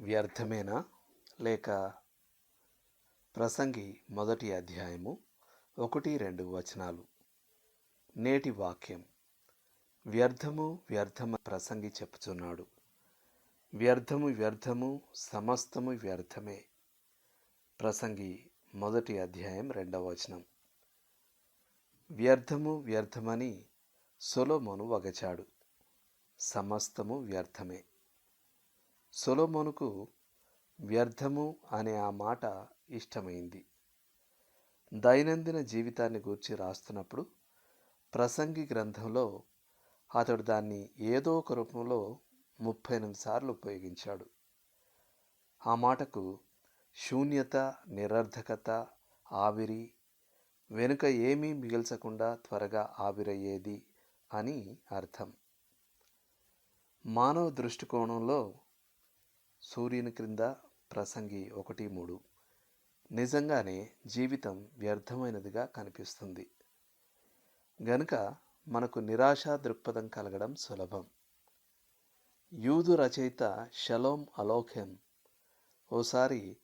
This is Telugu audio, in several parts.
వ్యర్థమేనా? లేక ప్రసంగి మొదటి అధ్యాయము ఒకటి రెండు వచనాలు. నేటి వాక్యం. వ్యర్థము వ్యర్థము ప్రసంగి చెప్పుచున్నాడు. వ్యర్థము వ్యర్థము సమస్తము వ్యర్థమే. ప్రసంగి మొదటి అధ్యాయం రెండవ వచనం. వ్యర్థము వ్యర్థమని సొలోమోను వగచాడు. సమస్తము వ్యర్థమే. సొలోమోనుకు వ్యర్థము అనే ఆ మాట ఇష్టమైంది. దైనందిన జీవితాన్ని గూర్చి రాస్తున్నప్పుడు ప్రసంగి గ్రంథంలో అతడు దాన్ని ఏదో ఒక రూపంలో ముప్పై ఎనిమిది సార్లు ఉపయోగించాడు. ఆ మాటకు శూన్యత నిరర్ధకత ఆవిరి వెనుక ఏమీ మిగిల్చకుండా త్వరగా ఆవిరయ్యేది అని అర్థం. మానవ దృష్టికోణంలో సూర్యుని క్రింద ప్రసంగి ఒకటి మూడు. నిజంగానే జీవితం వ్యర్థమైనదిగా కనిపిస్తుంది. గనుక మనకు నిరాశా దృక్పథం కలగడం సులభం. యూదు రచయిత షలోం అలోఖెన్ ఓసారి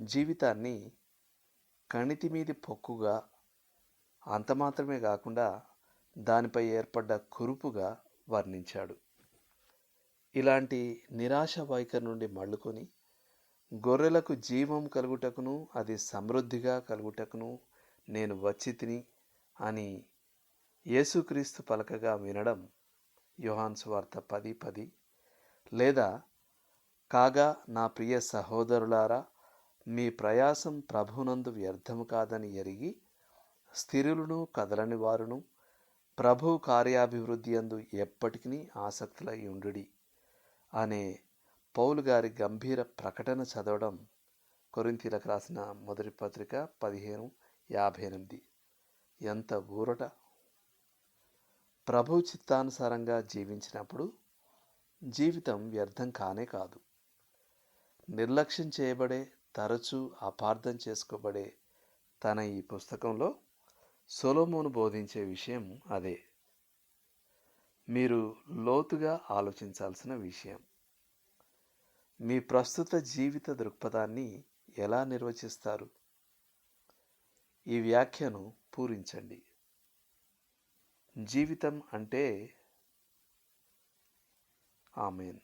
జీవితాన్ని కణితి మీది పొక్కుగా అంత మాత్రమే కాకుండా దానిపై ఏర్పడ్డ కురుపుగా వర్ణించాడు. ఇలాంటి నిరాశ వైఖరి నుండి మళ్ళుకొని గొర్రెలకు జీవం కలుగుటకును అది సమృద్ధిగా కలుగుటకును నేను వచ్చి తిని అని యేసుక్రీస్తు పలకగా వినడం యోహాన్స్ వార్త పది పది. లేదా కాగా నా ప్రియ సహోదరులారా మీ ప్రయాసం ప్రభునందు వ్యర్థము కాదని ఎరిగి స్థిరులను కదలని వారును ప్రభు కార్యాభివృద్ధి అందు ఎప్పటికీ ఆసక్తులై ఉండుడి. అనే పౌలు గారి గంభీర ప్రకటన చదవడం కొరింతీలకు రాసిన మొదటి పత్రిక పదిహేను యాభై ఎనిమిది. ఎంత ఊరట! ప్రభు చిత్తానుసారంగా జీవించినప్పుడు జీవితం వ్యర్థం కానే కాదు. నిర్లక్ష్యం చేయబడే తరచూ అపార్థం చేసుకోబడే తన ఈ పుస్తకంలో సొలోమోను బోధించే విషయం అదే. మీరు లోతుగా ఆలోచించాల్సిన విషయం. మీ ప్రస్తుత జీవిత దృక్పథాన్ని ఎలా నిర్వచిస్తారు? ఈ వ్యాఖ్యను పూరించండి. జీవితం అంటే ఆమెన్.